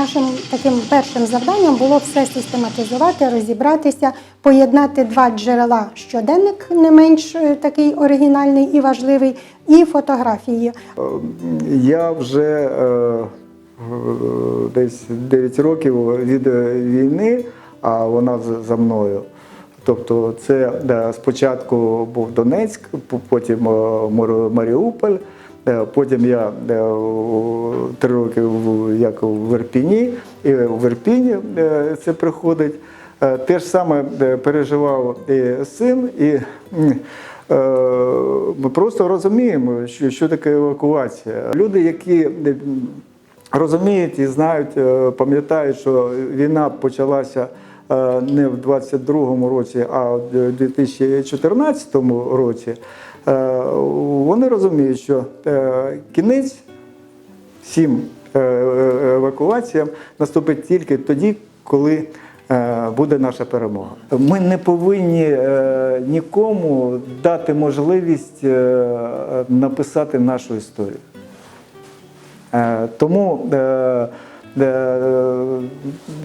нашим таким першим завданням було все систематизувати, розібратися, поєднати два джерела щоденник, не менш е, такий оригінальний і важливий, і фотографії. Я вже е, е, десь 9 років від е, війни, а вона за мною. Тобто, це спочатку був Донецьк, потім е, Маріуполь, е, потім я е, три роки як в Ірпіні, і в Ірпіні е, це приходить. Е, Те ж саме е, переживав і син, і е, ми просто розуміємо, що, що таке евакуація. Люди, які е, розуміють і знають, е, пам'ятають, що війна почалася е, не в 22-му році, а в 2014 році, е, вони розуміють, що е, кінець всім е, е, евакуаціям наступить тільки тоді, коли е, буде наша перемога. Ми не повинні е, нікому дати можливість е, написати нашу історію. Е, Тому е, е,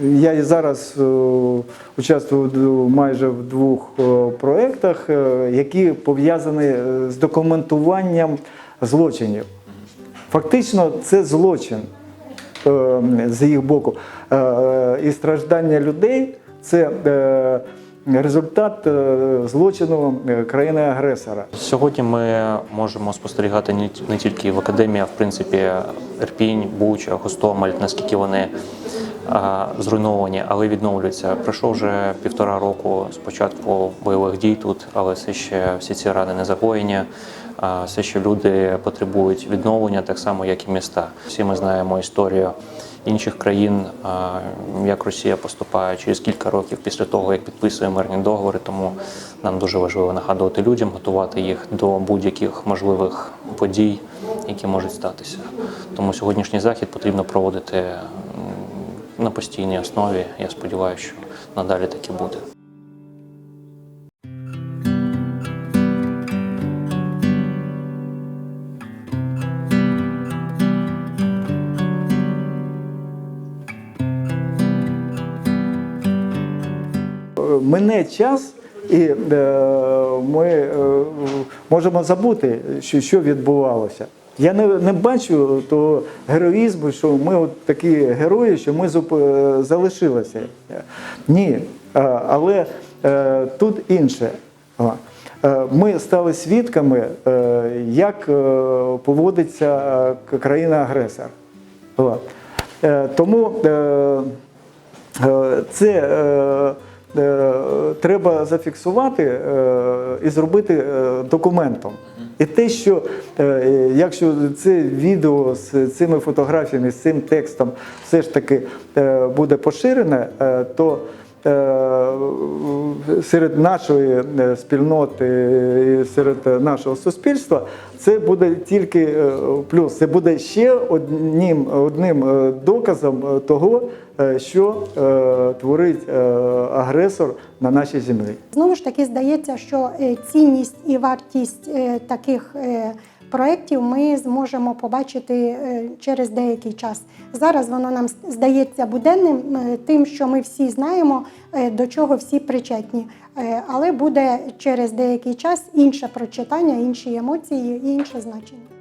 я і зараз е, участвую майже в двох е, проєктах, е, які пов'язані е, з документуванням злочинів. Фактично, це злочин е, з їх боку. Е, е, І страждання людей це е, результат е, злочину е, країни-агресора. Сьогодні ми можемо спостерігати не тільки в академії, а в принципі Ірпінь, Буча, Гостомель, наскільки вони зруйновані, але відновлюються. Пройшов вже півтора року з початку бойових дій тут, але все ще всі ці рани не загоєні. Все ще люди потребують відновлення, так само як і міста. Всі ми знаємо історію інших країн, як Росія поступає через кілька років після того, як підписує мирні договори. Тому нам дуже важливо нагадувати людям, готувати їх до будь-яких можливих подій, які можуть статися. Тому сьогоднішній захід потрібно проводити на постійній основі. Я сподіваюся, що надалі так і буде. Мине час, і е, ми е, можемо забути, що, що відбувалося. Я не, не бачу того героїзму, що ми от такі герої, що ми зуп, е, залишилися. Ні. Е, але е, тут інше. Е, Ми стали свідками, е, як е, поводиться е, країна-агресор. Е, Тому е, е, це е, треба зафіксувати е, і зробити е, документом. І те, що е, якщо це відео з цими фотографіями, з цим текстом все ж таки е, буде поширене, е, то е, серед нашої е, спільноти, серед нашого суспільства, це буде тільки е, плюс. Це буде ще одним, одним е, доказом е, того, е, що е, творить е, агресор на нашій землі. Знову ж таки здається, що е, цінність і вартість е, таких е, проєктів ми зможемо побачити е, через деякий час. Зараз воно нам здається буденним, е, тим, що ми всі знаємо, е, до чого всі причетні. Але буде через деякий час інше прочитання, інші емоції і інше значення.